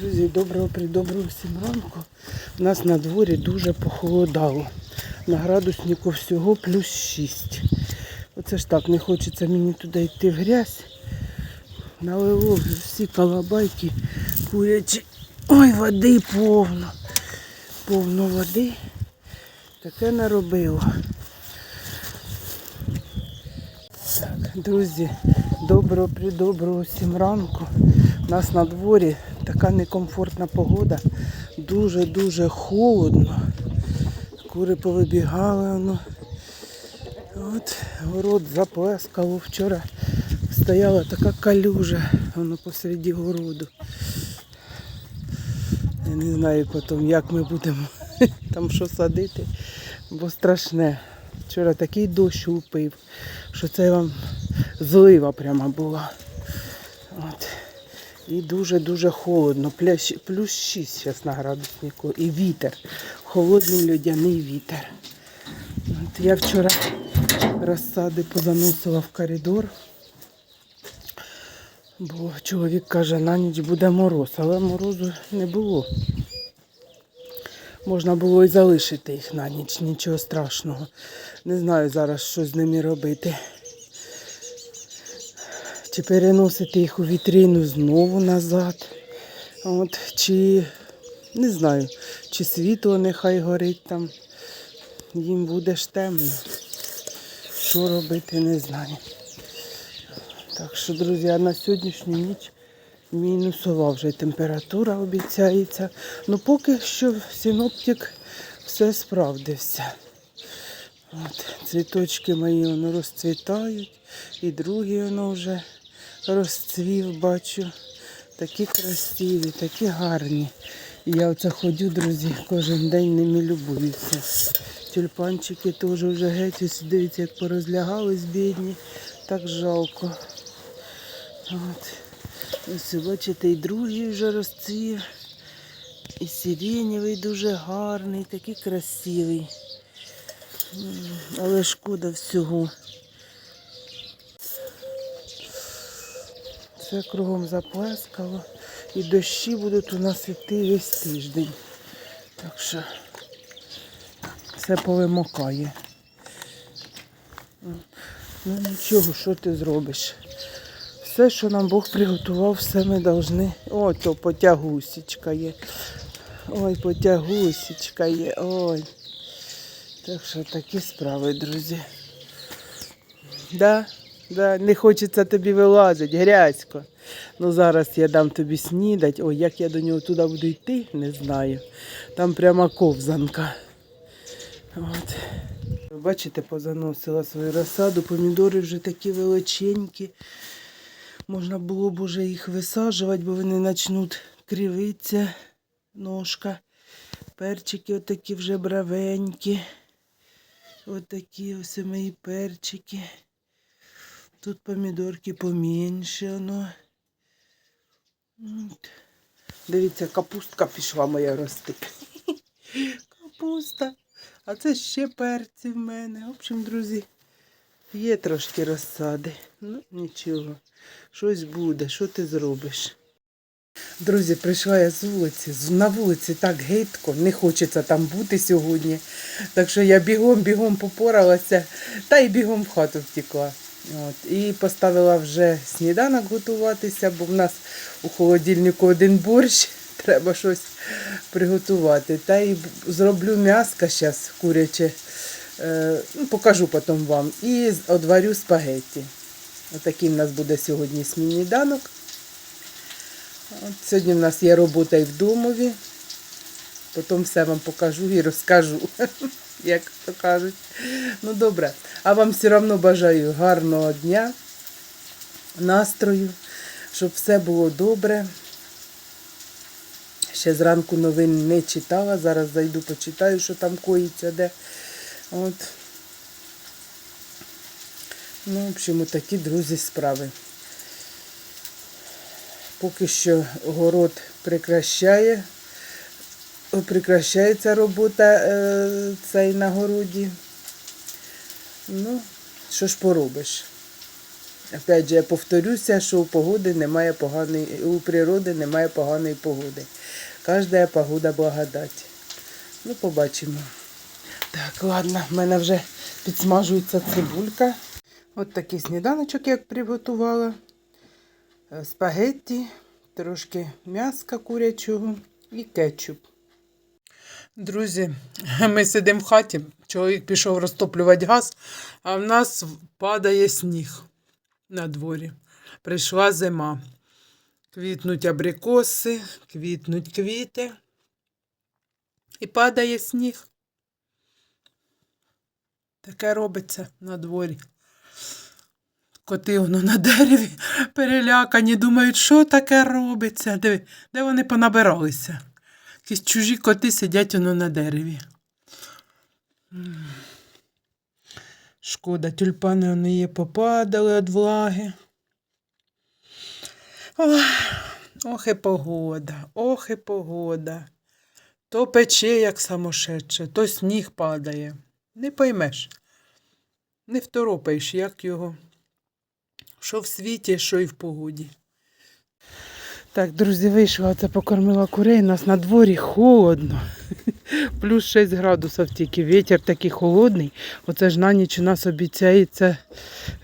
Друзі, доброго придоброго всім ранку. У нас на дворі дуже похолодало. На градуснику всього плюс 6. Оце ж так, не хочеться мені туди йти в грязь. Налило всі колобайки курячі. Ой, води повно. Повно води. Таке наробило. Так, друзі, доброго придоброго всім ранку. У нас на дворі така некомфортна погода. Дуже-дуже холодно. Кури повибігали. Воно. От, город заплескало. Вчора стояла така калюжа воно посереді городу. Я не знаю потім, як ми будемо там що садити, бо страшне. Вчора такий дощ лупив, що це вам злива прямо була. От. І дуже-дуже холодно. Плюс, плюс 6 зараз на градуснику. І вітер. Холодний льодяний вітер. От я вчора розсади позаносила в коридор. Бо чоловік каже, на ніч буде мороз, але морозу не було. Можна було і залишити їх на ніч, нічого страшного. Не знаю зараз, що з ними робити. Чи переносити їх у вітрину знову назад. От, чи не знаю, чи світло нехай горить там. Їм буде ж темно. Що робити, не знаю. Так що, друзі, а на сьогоднішню ніч мінусова вже температура обіцяється. Ну поки що синоптик все справдився. От, цвіточки мої воно розцвітають. І другі воно вже розцвів, бачу. Такі красиві, такі гарні. І я оце ходю, друзі, кожен день ними любуюся. Тюльпанчики теж вже геть, ось дивіться, як порозлягались бідні. Так жалко. От. Ось бачите, і другий вже розцвів. І сиренєвий дуже гарний, такий красивий. Але шкода всього. Все кругом заплескало. І дощі будуть у нас йти весь тиждень. Так що все повимокає. Ну нічого, що ти зробиш? Все, що нам Бог приготував, все ми повинні. Ой, то потягусічка є. Ой, потягусічка є. Ой. Так що такі справи, друзі. Да, да, не хочеться тобі вилазити, грязько. Ну зараз я дам тобі снідать. Ой, як я до нього туди буду йти, не знаю. Там прямо ковзанка. От. Бачите, позаносила свою розсаду, помідори вже такі величенькі. Можна було б уже їх висаджувати, бо вони почнуть кривитися, ножка. Перчики отакі вже бравенькі. Отакі ось мої перчики. Тут помідорки поменше воно. Дивіться, капустка пішла моя рости. Капуста. А це ще перці в мене. В общем, друзі, є трошки розсади. Ну, нічого. Щось буде, що ти зробиш? Друзі, прийшла я з вулиці. На вулиці так гидко, не хочеться там бути сьогодні. Так що я бігом-бігом попоралася та й бігом в хату втекла. От. І поставила вже сніданок готуватися, бо в нас у холодильнику один борщ, треба щось приготувати. Та й зроблю м'яско зараз куряче, е, ну, покажу потім вам. І одварю спагетті. Отакий в нас буде сьогодні сніданок. От сьогодні в нас є робота і в домові. Потім все вам покажу і розкажу, як то кажуть. Ну добре. А вам все одно бажаю гарного дня, настрою, щоб все було добре. Ще зранку новин не читала. Зараз зайду, почитаю, що там коїться де. От. Ну, в общем, такі друзі справи. Поки що город прекращає, прекращається робота е, цей на городі. Ну, що ж поробиш? Опять же, я повторюся, що у погоди немає поганої, у природи немає поганої погоди. Кожна погода благодать. Ну, побачимо. Так, ладно, в мене вже підсмажується цибулька. От такий сніданочок, як приготувала. Е, Спагетті, трошки м'яска курячого і кетчуп. Друзі, ми сидимо в хаті. Чоловік пішов розтоплювати газ, а в нас падає сніг на дворі. Прийшла зима. Квітнуть абрикоси, квітнуть квіти. І падає сніг. Таке робиться на дворі. Коти воно на дереві перелякані, думають, що таке робиться. Диви, де вони понабиралися? Якісь чужі коти сидять воно на дереві. Шкода, тюльпани вони є попадали від влаги. Ох, і погода, ох і погода. То пече, як самошедше, то сніг падає. Не поймеш, не второпаєш, як його. Що в світі, що і в погоді. Так, друзі, вийшла, оце покормила курей. У нас на дворі холодно. Плюс 6 градусів тільки. Вітер такий холодний. Оце ж на ніч у нас обіцяється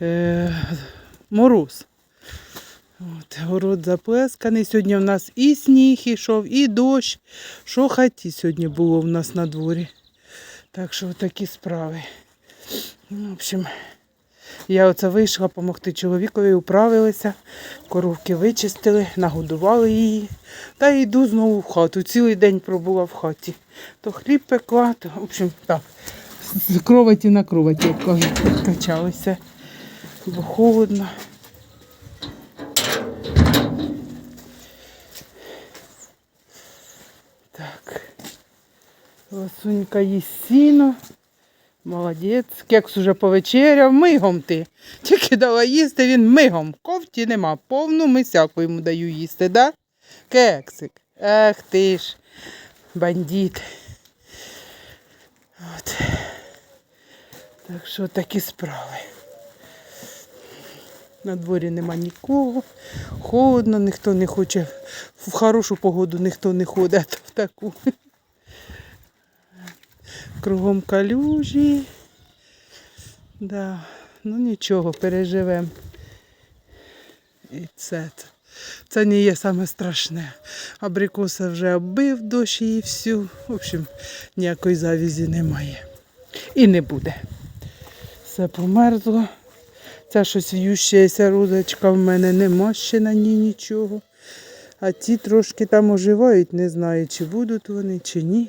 е, мороз. От, город заплесканий. Сьогодні в нас і сніг ішов, і дощ. Що хаті сьогодні було в нас на дворі. Так що такі справи. Ну, В общем, я оце вийшла допомогти чоловікові, управилися, коровки вичистили, нагодували її. Та йду знову в хату. Цілий день пробула в хаті. То хліб пекла, то, в общем, так, з кроваті на кроваті, качалися. Бо холодно. Так. Ласунька їсть сіно. Молодець. Кекс уже повечеряв, мигом ти. Тільки дала їсти, він мигом. Ковті нема. Повну мисяку йому даю їсти, да? Кексик. Ах ти ж, бандит. От. Так що такі справи. На дворі нема нікого. Холодно, ніхто не хоче. В хорошу погоду ніхто не ходить в таку. Кругом калюжі. Да. Ну нічого, переживемо. І це, це, не є саме страшне. Абрикоса вже оббив дощ і всю. В общем, ніякої завізі немає. І не буде. Все померзло. Це щось в'ющається розочка в мене нема ще на ній нічого. А ті трошки там оживають, не знаю, чи будуть вони, чи ні.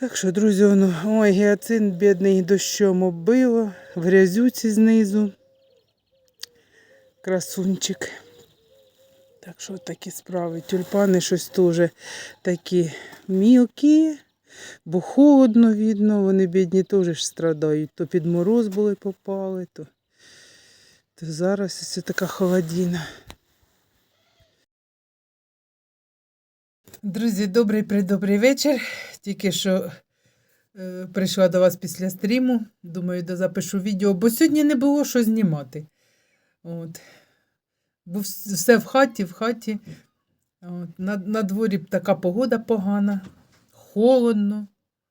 Так що, друзі, воно, ой, гіацин бідний дощом оббило, в грязюці знизу. Красунчик. Так що такі справи. Тюльпани щось теж такі мілкі, бо холодно видно, вони бідні теж страдають. То під мороз були попали, то, то зараз ось така холодина. Друзі, добрий придобрий вечір. Тільки що е, прийшла до вас після стріму. Думаю, дозапишу відео, бо сьогодні не було що знімати. От. Вс- все в хаті, в хаті. От. На, на дворі така погода погана, холодно.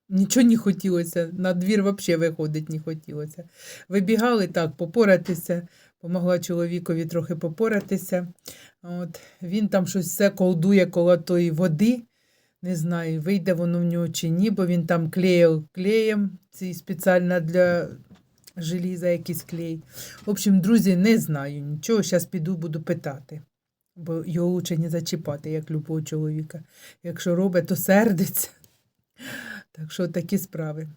Нічого не хотілося. На двір взагалі виходити не хотілося. Вибігали так, попоратися. Помогла чоловікові трохи попоратися. От, він там щось все колдує коло тої води. Не знаю, вийде воно в нього чи ні, бо він там клеїв клеєм, цей спеціально для желіза якийсь клей. В общем, друзі, не знаю нічого. Зараз піду буду питати. Бо його лучше не зачіпати, як любого чоловіка. Якщо робить, то сердиться. Так що такі справи.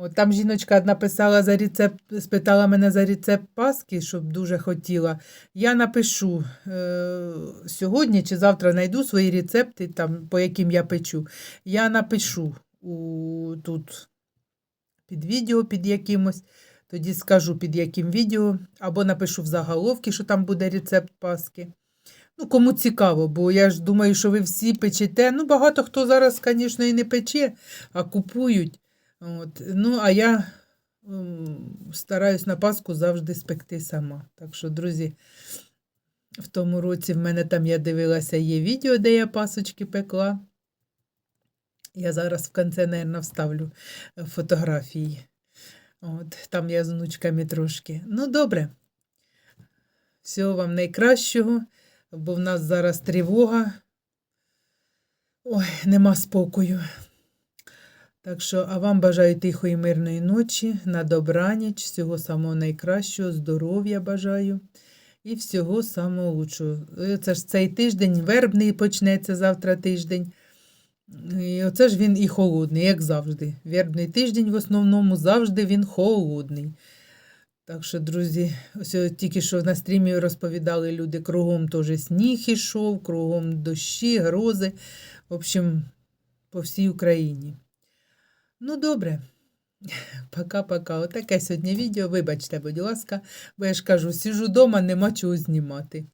От там жіночка написала за рецепт, спитала мене за рецепт паски, щоб дуже хотіла. Я напишу е, сьогодні чи завтра знайду свої рецепти, там, по яким я печу. Я напишу у, тут під відео, під якимось, тоді скажу під яким відео, або напишу в заголовки, що там буде рецепт паски. Ну, кому цікаво, бо я ж думаю, що ви всі печете. Ну, багато хто зараз, звісно, і не пече, а купують. От. Ну, а я стараюсь на Пасху завжди спекти сама. Так що, друзі, в тому році в мене там я дивилася, є відео, де я пасочки пекла. Я зараз в кінці, мабуть, вставлю е, фотографії. От, там я з внучками трошки. Ну, добре. Всього вам найкращого, бо в нас зараз тривога. Ой, нема спокою. Так що, а вам бажаю тихої мирної ночі, на добраніч, всього самого найкращого, здоров'я бажаю і всього самого лучшого. Е, Це ж цей тиждень вербний почнеться завтра тиждень. І оце ж він і холодний, як завжди. Вербний тиждень в основному завжди він холодний. Так що, друзі, ось тільки що на стрімі розповідали люди, кругом теж сніг ішов, кругом дощі, грози. В общем, по всій Україні. Ну, добре. Пока-пока. Отаке сьогодні відео. Вибачте, будь ласка, бо я ж кажу, сижу вдома, нема чого знімати.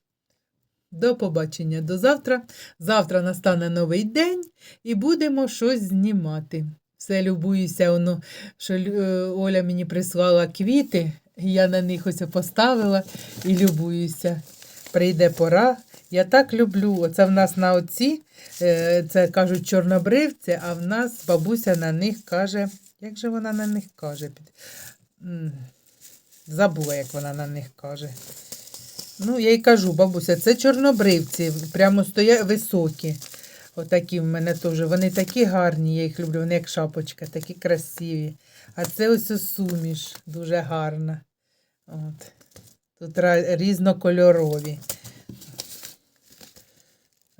До побачення до завтра. Завтра настане новий день і будемо щось знімати. Все любуюся, воно, що е, Оля мені прислала квіти, я на них ось поставила і любуюся. Прийде пора. Я так люблю. Оце в нас на оці, е, це кажуть чорнобривці, а в нас бабуся на них каже, як же вона на них каже? Забула, як вона на них каже. Ну, я й кажу, бабуся, це чорнобривці, прямо стоять високі. Отакі в мене теж. Вони такі гарні, я їх люблю, вони як шапочка, такі красиві. А це ось суміш, дуже гарна. От. Тут різнокольорові.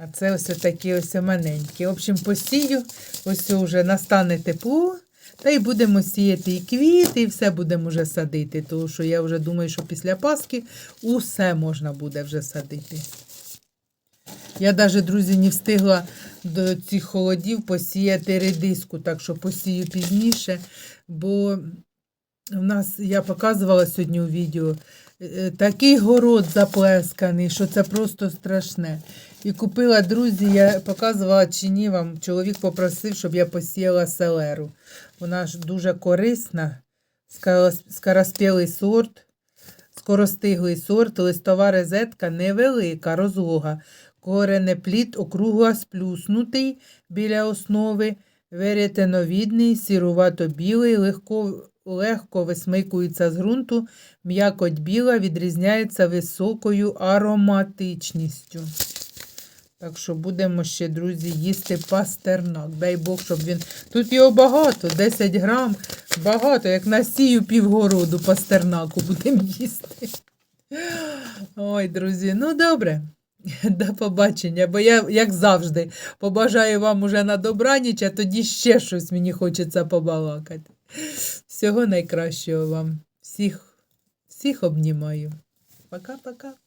А це ось такі ось маленькі. В общем, посію, ось вже настане тепло, та й будемо сіяти і квіти, і все будемо вже садити. Тому що я вже думаю, що після Пасхи усе можна буде вже садити. Я навіть, друзі, не встигла до цих холодів посіяти редиску, так що посію пізніше, бо в нас, я показувала сьогодні у відео, такий город заплесканий, що це просто страшне. І купила, друзі, я показувала чи ні вам, чоловік попросив, щоб я посіяла селеру. Вона ж дуже корисна, скорос- скороспілий сорт, скоростиглий сорт, листова розетка невелика, розлога. Коренеплід округло сплюснутий біля основи, веретеновідний, сірувато-білий, легко, легко висмикується з ґрунту, м'якоть біла, відрізняється високою ароматичністю. Так що будемо ще, друзі, їсти пастернак. Дай Бог, щоб він. Тут його багато, 10 грам, багато, як насію півгороду пастернаку будемо їсти. Ой, друзі, ну добре. До побачення, бо я, як завжди, побажаю вам уже на добраніч, а тоді ще щось мені хочеться побалакати. Всього найкращого вам. Всіх, всіх обнімаю. Пока-пока.